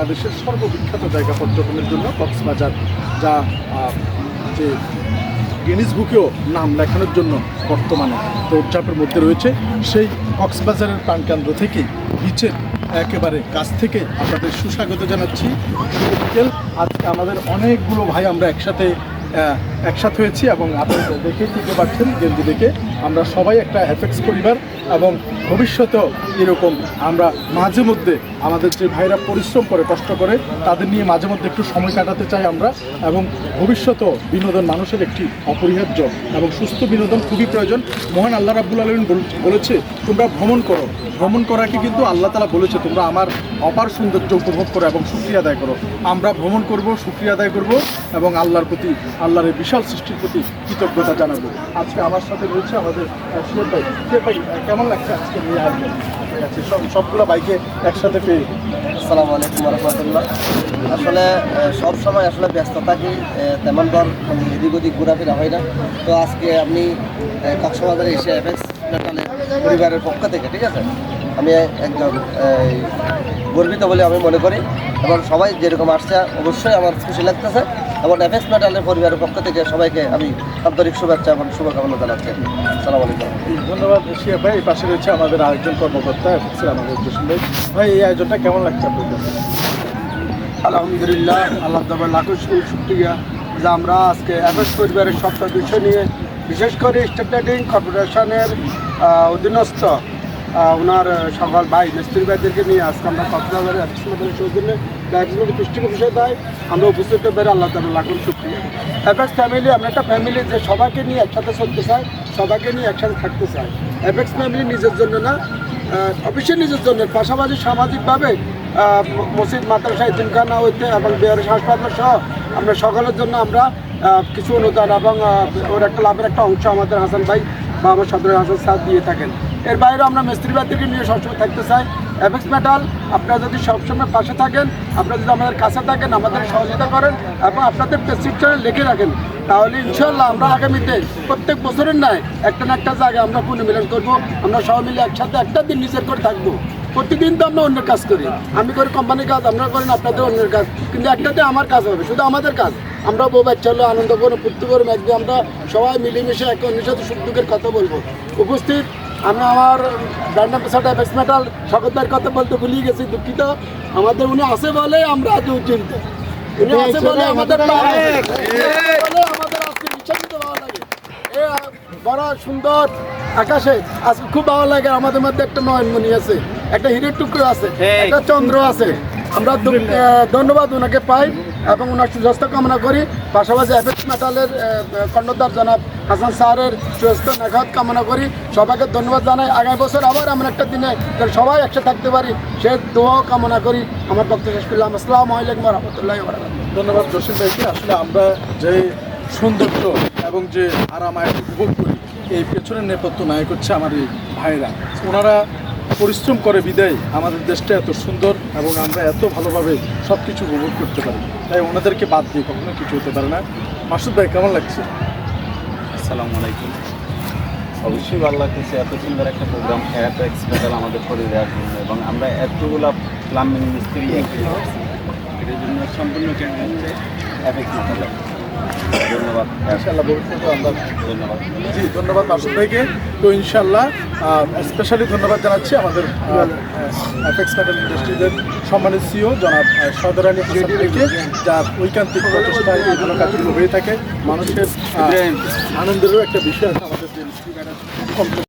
বাংলাদেশের সর্ববিখ্যাত জায়গা পর্যটনের জন্য কক্সবাজার, যা যে গেনিস বুকেও নাম লেখানোর জন্য বর্তমানে দৌড়চাপের মধ্যে রয়েছে, সেই কক্সবাজারের প্রাণকেন্দ্র থেকে বিচের একেবারে কাছ থেকে আপনাদের সুস্বাগত জানাচ্ছি। আজকে আমাদের অনেকগুলো ভাই আমরা একসাথে একসাথে হয়েছি এবং আপনারা দেখেই থেকে পাচ্ছেন গেঞ্জি দেখে। আমরা সবাই একটা এফেক্স পরিবার এবং ভবিষ্যতেও এরকম আমরা মাঝে মধ্যে আমাদের যে ভাইরা পরিশ্রম করে, কষ্ট করে, তাদের নিয়ে মাঝে মধ্যে একটু সময় কাটাতে চাই আমরা এবং ভবিষ্যতেও বিনোদন মানুষের একটি অপরিহার্য এবং সুস্থ বিনোদন খুবই প্রয়োজন। মহান আল্লাহ রাব্বুল আলমিন বলেছে, তোমরা ভ্রমণ করো। ভ্রমণ করাকে কিন্তু আল্লাহ তালা বলেছে, তোমরা আমার অপার সৌন্দর্য উপভোগ করো এবং সুক্রিয়া আদায় করো। আমরা ভ্রমণ করব, সুক্রিয়া আদায় করব এবং আল্লাহর প্রতি, আল্লাহর বিশাল সৃষ্টির প্রতি কৃতজ্ঞতা জানাব। আজকে আমার সাথে রয়েছে আমাদের সুয়েব ভাই। সুয়েব ভাই কেমন লাগছে আজকে নিয়ে আসবেন? আপনার কাছে সব, সবগুলো বাইকে একসাথে পেয়ে আসসালামু আলাইকুম রহমতুল্লাহ। আসলে সব সময় আসলে ব্যস্ত থাকি তেমন ধর এদিক ওদিক ঘোরাফেরা হয় না। তো আজকে আপনি কক্সবাজারে এসে মেটালের পরিবারের পক্ষ থেকে, ঠিক আছে? আমি একজন গর্বিত বলে আমি মনে করি। এবং সবাই যেরকম আসছে, অবশ্যই আমার খুশি লাগতেছে। এবং এফএক্স মেটালের পরিবারের পক্ষ থেকে সবাইকে আমি আন্তরিক শুভেচ্ছা এবং শুভকামনা জানাচ্ছি। আসসালামু আলাইকুম। ধন্যবাদ শিয়া ভাই। এই পাশে রয়েছে আমাদের আরেকজন কর্মকর্তা আমাদের ভাই। ভাই এই আয়োজনটা কেমন লাগছে আপনার আলহামদুলিল্লাহ আল্লাহ তাবার লাখো শুক্রিয়া। যে আমরা আজকে অ্যাভেস পরিবারের সব সদস্য নিয়ে বিশেষ করে স্টেট ট্রেডিং কর্পোরেশনের অধীনস্থ ওনার সকল ভাই, মিস্ত্রি ভাইদেরকে নিয়ে আজকে আমরা কক্সবাজারের অ্যাভেস পরিবারের সৌজন্যে। ব্যাগসগুলো পৃষ্ঠপোষক দেয় আমরা উপস্থিত পেরে, আল্লাহ তাবার লাখো শুক্রিয়া। অ্যাভেক্স ফ্যামিলি আমরা একটা ফ্যামিলি যে সবাইকে নিয়ে একসাথে চলতে চাই, সবাইকে নিয়ে একসাথে থাকতে চাই। অ্যাভেক্স ফ্যামিলি নিজের জন্য না অবশ্যই নিজের জন্য, পাশাপাশি সামাজিকভাবে মসজিদ মাদ্রাসা ইতিমখানা হইতে এবং বেয়ারের হাসপাতাল সহ আমরা সকলের জন্য আমরা কিছু অনুদান এবং ওর একটা লাভের একটা অংশ আমাদের হাসান ভাই বা আমার সদর হাসান স্যার দিয়ে থাকেন। এর বাইরে আমরা মিস্ত্রি ভাইদেরকে নিয়ে সবসময় থাকতে চাই। অ্যাপেক্স মেটাল আপনারা যদি সবসময় পাশে থাকেন, আপনারা যদি আমাদের কাছে থাকেন, আমাদের সহযোগিতা করেন এবং আপনাদের প্রেসক্রিপশনে লিখে রাখেন, তাহলে ইনশাল্লাহ আমরা আগামীতে প্রত্যেক বছরের নয় একটা না একটা জায়গায় আমরা পুনর্মিলন করব, আমরা সবাই মিলে একসাথে একটা দিন নিজের করে থাকব। প্রতিদিন তো আমরা অন্যের কাজ করি। আমি করি কোম্পানির কাজ আপনারা করেন আপনাদের অন্যের কাজ। কিন্তু একটাতে আমার কাজ হবে, শুধু আমাদের কাজ। আমরা বউ বাচ্চা হলো, আনন্দ করব ফুর্তি একদিন আমরা সবাই মিলেমিশে একে অন্যের সাথে সুখ দুঃখের কথা বলব। উপস্থিত আমি আমার ব্র্যান্ড অ্যাম্বাসাডার মেটাল সকলদার কথা বলতে ভুলিয়ে গেছি দুঃখিত। আমাদের উনি আছে বলে আমরা আজ উজ্জীবিত। উনি আছে বলে আমাদের পাওয়া লাগে। বলে আমাদের আজকে বিচ্ছন্নিত ভালো লাগে। এ বড় সুন্দর আকাশে আজকে খুব ভালো লাগে। আমাদের মধ্যে একটা নয়নমণি আছে একটা হিরের টুকরো আছে একটা চন্দ্র আছে। আমরা ধন্যবাদ ওনাকে পাই। এবং ওনার সুস্বাস্থ্য কামনা করি। পাশাপাশি এফএক্স মেটালের কর্ণধার জনাব হাসান স্যারের সুস্বাস্থ্য নাগাদ কামনা করি। সবাইকে ধন্যবাদ জানাই। আগামী বছর আবার আমরা একটা দিনে সবাই একসাথে থাকতে পারি, সে দোয়াও কামনা করি। আমার বক্তব্য শেষ করলাম। আসসালামু আলাইকুম রহমতুল্লাহ ধন্যবাদ জসিম ভাইকে। আসলে আমরা যে সৌন্দর্য এবং যে আরাম আয়ের উপভোগ করি, এই পেছনের নেপথ্য নায়ক হচ্ছে আমার এই ভাইরা। ওনারা পরিশ্রম করে বিদায়। আমাদের দেশটা এত সুন্দর এবং আমরা এত ভালোভাবে সব কিছু উপভোগ করতে পারি। তাই ওনাদেরকে বাদ দিয়ে কখনো কিছু হতে পারে না। মাসুদ ভাই, কেমন লাগছে? আসসালামু আলাইকুম। অবশ্যই ভালো লাগতেছে। এত সুন্দর একটা প্রোগ্রাম এত এক্সপেশাল আমাদের করে দেওয়ার জন্য। এবং আমরা এতগুলো প্লাম্বিং মিস্ত্রি এটার জন্য সম্পূর্ণ অ্যাপেক্স মাতালা ধন্যবাদ। ইনশাল্লাহ ভবিষ্যতে আমরা ধন্যবাদ। জি ধন্যবাদ মাসুদ ভাইকে। তো ইনশাল্লাহ স্পেশালি ধন্যবাদ জানাচ্ছি আমাদের অ্যাপেক্স মেটাল ইন্ডাস্ট্রিজের সম্মানিত সিও জনাব আহ, সদর আলী হাসান ভাইকে যার ঐকান্তিক প্রচেষ্টায় এই কাজগুলো হয়ে থাকে। মানুষের আনন্দেরও একটা বিষয় আছে আমাদের যে কমপ্লেক্স